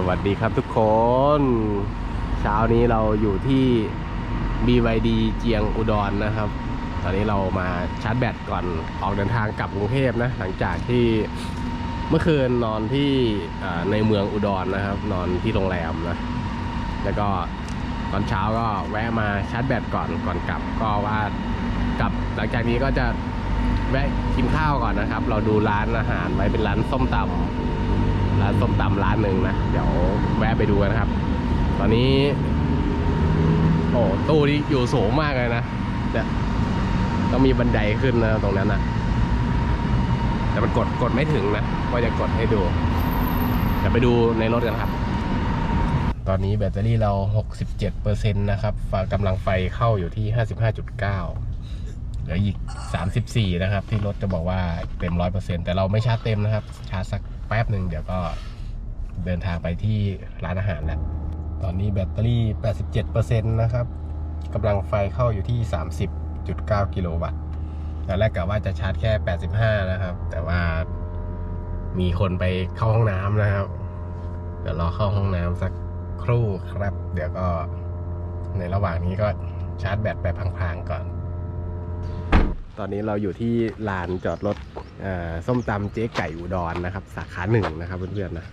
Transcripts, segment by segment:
สวัสดีครับทุกคน เช้านี้เราอยู่ที่ BYD เจียงอุดรนะครับ ตอนนี้เรามาชาร์จแบตก่อนออกเดินทางกลับกรุงเทพนะ หลังจากที่เมื่อคืนนอนที่ในเมืองอุดรนะครับ นอนที่โรงแรมนะ แล้วก็ตอนเช้าก็แวะมาชาร์จแบตก่อนก่อนกลับ ก็ว่ากลับหลังจากนี้ก็จะแวะกินข้าวก่อนนะครับ เราดูร้านอาหารไว้เป็นร้านส้มตำ ร้านส้มตำร้านหนึ่งนะ เดี๋ยวแวะไปดูกันนะครับ ตอนนี้ โอ้ตู้นี้อยู่สูงมากเลยนะเนี่ยต้องมีบันไดขึ้นนะตรงนั้นนะแต่มันกดกดไม่ถึงนะว่าจะกดให้ดูเดี๋ยวไปดูในรถกันครับ ตอนนี้แบตเตอรี่เรา 67%นะครับฝากำลังไฟเข้าอยู่ที่ 55.9เหลืออีก 34 นะครับ ที่รถจะบอกว่าเต็ม 100%แต่เราไม่ชาร์จเต็มนะครับ ชาร์จสัก แป๊บหนึ่งเดี๋ยวก็เดินทางไปที่ร้านอาหารแล้วตอนนี้แบตเตอรี่ 87%นะครับกำลังไฟเข้าอยู่ที่ 30.9 กิโลวัตต์ตอนแรกกะว่าจะชาร์จแค่ 85 นะครับ แต่ว่ามีคนไปเข้าห้องน้ำนะครับ เดี๋ยวรอเข้าห้องน้ำสักครู่ครับ เดี๋ยวก็ในระหว่างนี้ก็ชาร์จแบตไปพลางๆก่อน ตอนนี้เราอยู่ที่ลานจอดรถเอ่อส้มตำเจ๊ไก่อุดรนะครับ สาขาหนึ่งนะครับเพื่อนๆนะ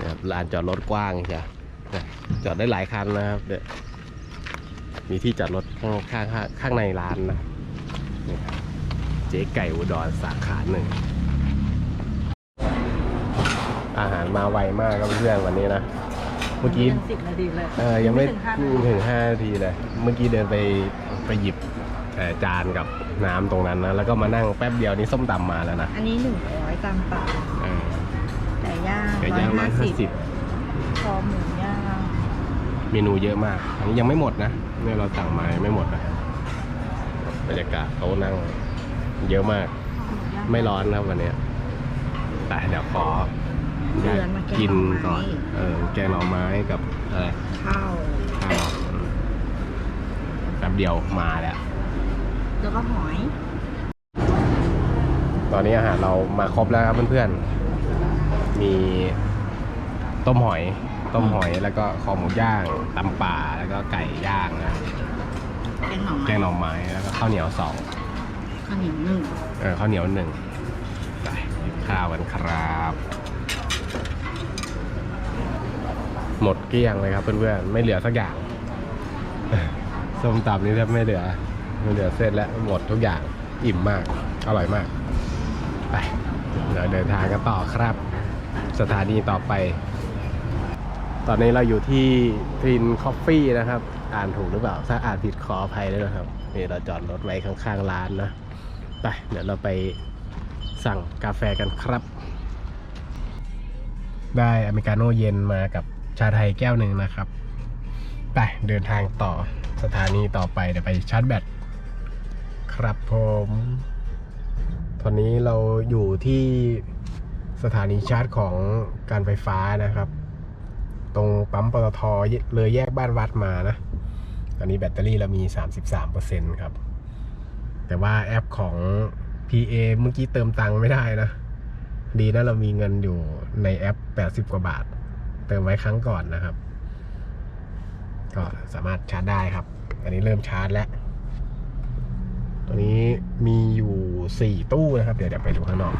นะครับลานจอดรถกว้างใช่เนี่ยจอดได้หลายคันนะครับเดี๋ยวมีที่จอดรถข้างข้างข้างข้างในร้านนะนี่ครับเจ๊ไก่อุดรสาขาหนึ่งอาหารมาไวมากครับเพื่อนวันนี้นะเมื่อกี้สิบนาทีเลยเออยังไม่ถึงห้านาทีถึงห้านาทีเลย เมื่อกี้เดินไป ไปหยิบเอ่อจานกับน้ำตรงนั้นนะแล้วก็มานั่งแป๊บเดียวนี้ส้มตำมาแล้วนะอันนี้หนึ่งร้อยตามปากเออไก่ย่างไก่ย่างร้อยห้าสิบคอหมูย่างเมนูเยอะมาก อันนี้ยังไม่หมดนะเนี่ยเราสั่งมายังไม่หมดนะบรรยากาศเขานั่งเยอะมาก ไม่ร้อนนะวันเนี้ยแต่เดี๋ยวขอเดือนมาแกงกินหน่อไม้ก่อน เออแกงหน่อไม้กับอะไรข้าวข้าวอืมแป๊บเดียวมาแล้ว แล้วก็หอย ตอนนี้อาหารเรามาครบแล้วครับเพื่อนๆ มีต้มหอย ต้มหอยแล้วก็คอหมูย่างตำป่าแล้วก็ไก่ย่างนะแกงหน่อไม้แกงหน่อไม้แล้วก็ข้าวเหนียวสองข้าวเหนียวหนึ่งเออข้าวเหนียวหนึ่งไปกินข้าวกันครับ หมดเกลี้ยงเลยครับเพื่อนๆไม่เหลือสักอย่าง ส้มตำนี่แทบไม่เหลือไม่เหลือเส้นแล้วหมดทุกอย่างอิ่มมาก อร่อยมาก ไปเดี๋ยวเดินทางกันต่อครับ สถานีต่อไป ตอนนี้เราอยู่ที่ทินคอฟฟี่นะครับ อ่านถูกหรือเปล่า ถ้าอ่านผิดขออภัยด้วยนะครับนี่เราจอดรถไว้ข้างๆร้านนะไปเดี๋ยวเราไปสั่งกาแฟกันครับ ได้อเมริกาโน่เย็นมากับชาไทยแก้วหนึ่งนะครับ ไปเดินทางต่อ สถานีต่อไปเดี๋ยวไปชาร์จแบตครับผมตอนนี้เราอยู่ที่สถานีชาร์จของการไฟฟ้านะครับ ตรงปั๊มปตทเลยแยกบ้านวัดมานะ ตอนนี้แบตเตอรี่เรามี 33%ครับ แต่ว่าแอปของ PA เมื่อกี้เติมตังค์ไม่ได้นะ ดีนะเรามีเงินอยู่ในแอป 80 กว่าบาท เติมไว้ครั้งก่อนนะครับ ก็สามารถชาร์จได้ครับ อันนี้เริ่มชาร์จแล้ว ตัวนี้มีอยู่ 4 ตู้นะครับ เดี๋ยวเดี๋ยวไปดูข้างนอก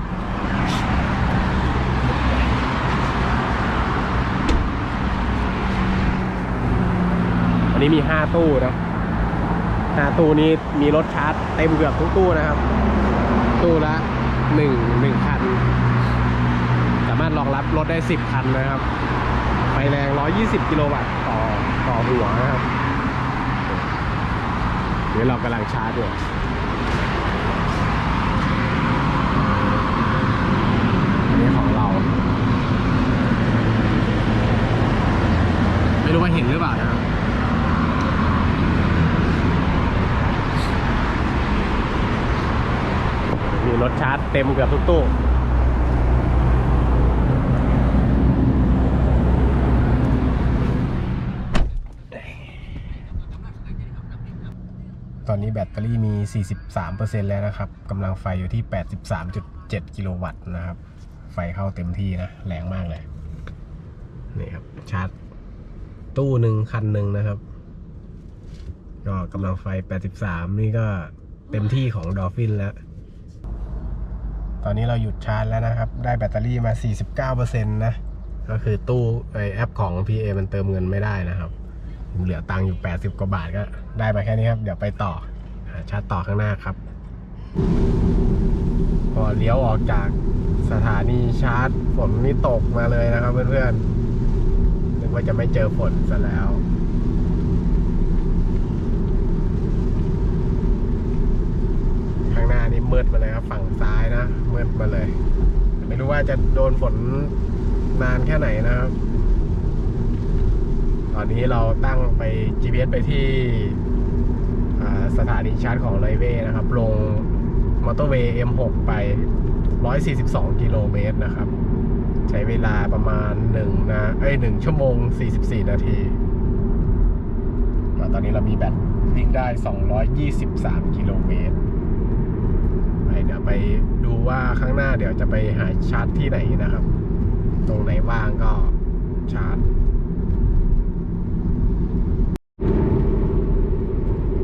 วันนี้มี 5 ตู้นะห้าตู้นี้มีรถชาร์จเต็มเกือบทุกตู้นะครับ ตู้ละหนึ่งหนึ่งคัน สามารถรองรับรถได้ 10 คันนะครับ ไฟแรง 120 กิโลวัตต์ต่อ ต่อหัวนะครับ เดี๋ยวเรากำลังชาร์จอยู่อันนี้ของเรา ไม่รู้ว่าเห็นหรือเปล่านะครับมีรถชาร์จเต็มเกือบทุกตู้ อนนี้แบตเตอรี่มี 43%แล้วนะครับกำลังไฟอยู่ที่ 83.7 กิโลวัตต์นะครับ ไฟเข้าเต็มที่นะ แรงมากเลย นี่ครับ ชาร์จ ตู้หนึ่งคันหนึ่งนะครับ ก็กำลังไฟ 83 นี่ก็เต็มที่ของดอฟฟินแล้ว ตอนนี้เราหยุดชาร์จแล้วนะครับ ได้แบตเตอรี่มา 49%นะ ก็คือตู้ไอแอปของ PA มันเติมเงินไม่ได้นะครับ เหลือตังค์อยู่ 80 กว่าบาทก็ได้มาแค่นี้ครับ เดี๋ยวไปต่อหาชาร์จต่อข้างหน้าครับ พอเลี้ยวออกจากสถานีชาร์จฝนนี่ตกมาเลยนะครับเพื่อนๆนึกว่าจะไม่เจอฝนซะแล้วข้างหน้านี่มืดมาเลยครับ ฝั่งซ้ายนะมืดมาเลย ไม่รู้ว่าจะโดนฝนนานแค่ไหนนะครับ ตอนนี้เราตั้งไป GPS ไปที่สถานีชาร์จของไรเวนะครับ ลงมอเตอร์เวย์ M6 ไป 142 กิโลเมตรนะครับ ใช้เวลาประมาณ1นะเอ้ย1ชั่วโมง 44 นาทีตอนนี้เรามีแบตวิ่งได้ 223 กิโลเมตรไปเดี๋ยวไปดูว่าข้างหน้าเดี๋ยวจะไปหาชาร์จที่ไหนนะครับ ตรงไหนว่างก็ชาร์จ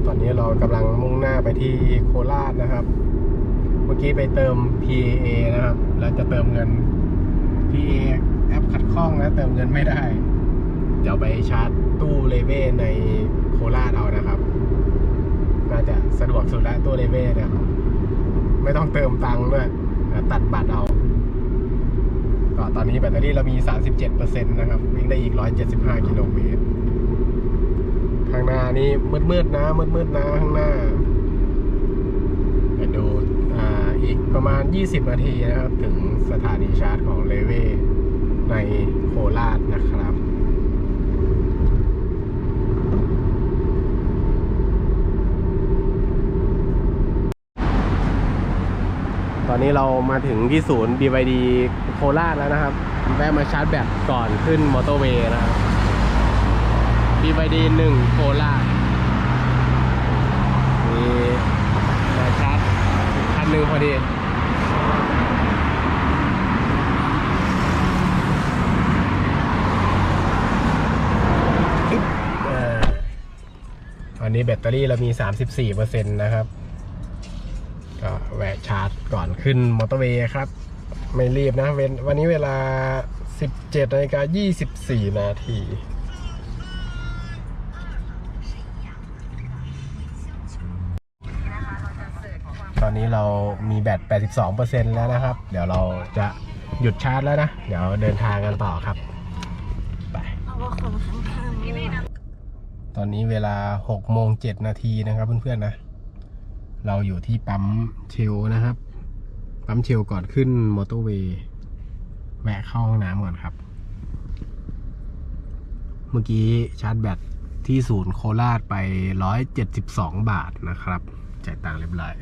ตอนนี้เรากำลังมุ่งหน้า ไปที่โคราชนะครับ เมื่อกี้ไปเติม PA นะครับ แล้วจะเติมเงิน PA แอปขัดข้องนะเติมเงินไม่ได้เดี๋ยวไปชาร์จตู้เลเว่ในโคราชเอานะครับ น่าจะสะดวกสุดแล้วตู้เลเว่เนี่ยไม่ต้องเติมตังค์ด้วยนตัดบัตรเอาก็ตอนนี้แบตเตอรี่เรามี 37%นะครับ วิ่งได้อีก 175 กิโลเมตร ข้างหน้านี่มืดๆนะมืดๆนะข้างหน้า เดี๋ยวดูอ,อีกประมาณ 20 นาทีนะครับ ถึงสถานีชาร์จของเลเวในโคราชนะครับตอนนี้เรามาถึงที่ศูนย์ BYD โคราชแล้วนะครับแวะมาชาร์จแบตก่อนขึ้นมอเตอร์เวย์นะครับ BYD 1 โคราชมีมาชาร์จ คันหนึ่งพอดีเอ่อตอนนี้แบตเตอรี่เรามี 34%นะครับ ก็แวะชาร์จก่อนขึ้นมอเตอร์เวย์ครับ ไม่รีบนะเวนวันนี้เวลา 17นาฬิกา24นาที ต อนนี้เรามีแบต 82%แล้วนะครับ เดี๋ยวเราจะหยุดชาร์จแล้วนะ เดี๋ยวเดินทางกันต่อครับ ไป ตอนนี้เวลา6โมง7นาทีนะครับเพื่อนๆนะ เราอยู่ที่ปั๊มเชลนะครับ ปั๊มเชลก่อนขึ้นมอเตอร์เวย์แวะเข้าห้องน้ำก่อนครับ เมื่อกี้ชาร์จแบตที่ศูนย์โคราชไป 172 บาทนะครับ จ่ายตังค์เรียบร้อย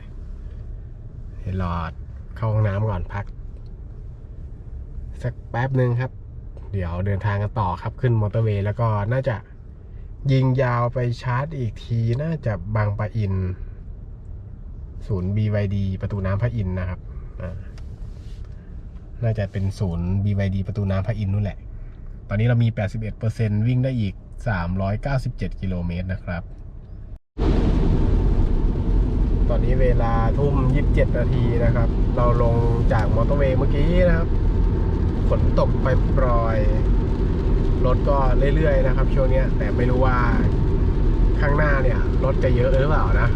ให้รอเข้าห้องน้ำก่อนพัก สักแป๊บหนึ่งครับ เดี๋ยวเดินทางกันต่อครับขึ้นมอเตอร์เวย์แล้วก็น่าจะยิงยาวไปชาร์จอีกทีน่าจะบางปะอิน ศูนย์ BYD ประตูน้ำพระอินทร์นะครับ น่าจะเป็นศูนย์ BYD ประตูน้ำพระอินทร์นู่นแหละ ตอนนี้เรามี 81%วิ่งได้อีก 397 กิโลเมตรนะครับ ตอนนี้เวลาทุ่ม 27 นาทีนะครับ เราลงจากมอเตอร์เวย์เมื่อกี้นะครับ ฝนตกไปปรอย รถก็เรื่อยๆนะครับ ช่วงนี้แต่ไม่รู้ว่าข้างหน้าเนี่ย รถจะเยอะหรือเปล่านะ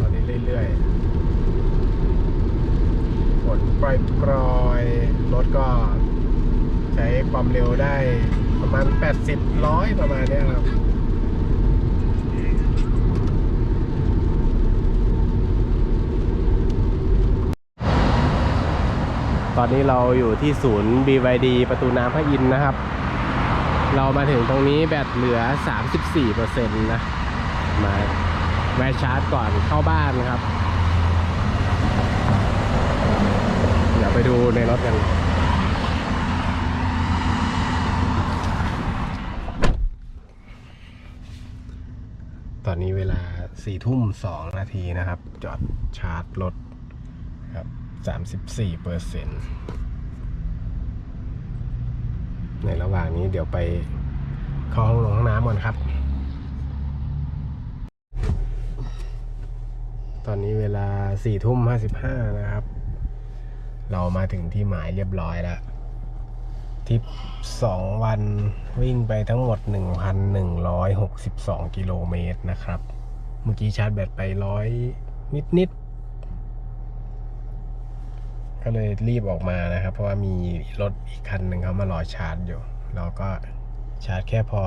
ตอนนี้เรื่อยๆ ฝนปล่อยๆ รถก็ใช้ความเร็วได้ประมาณ 80ร้อยประมาณเนี้ยครับ ตอนนี้เราอยู่ที่ศูนย์ BYD ประตูน้ำพระอินนะครับ เรามาถึงตรงนี้แบตเหลือ 34%นะมาแวะชาร์จก่อนเข้าบ้านครับ เดี๋ยวไปดูในรถกันตอนนี้เวลาสี่ทุ่มสองนาทีนะครับ จอดชาร์จรถครับ 34เปอร์เซ็นต์ในระหว่างนี้เดี๋ยวไปเข้าห้องลงห้องน้ำก่อนครับ ตอนนี้เวลาสี่ทุ่มห้าสิบห้านะครับ เรามาถึงที่หมายเรียบร้อยแล้วทริปสองวันวิ่งไปทั้งหมด 1,162 กิโลเมตรนะครับ เมื่อกี้ชาร์จแบตไปร้อยนิดๆ ก็เลยรีบออกมานะครับ เพราะว่ามีรถอีกคันหนึ่งเขามารอชาร์จอยู่ เราก็ชาร์จแค่พอ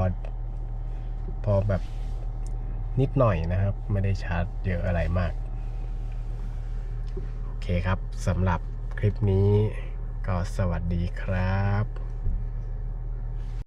พอแบบนิดหน่อยนะครับ ไม่ได้ชาร์จเยอะอะไรมาก โอเคครับสำหรับคลิปนี้ก็สวัสดีครับ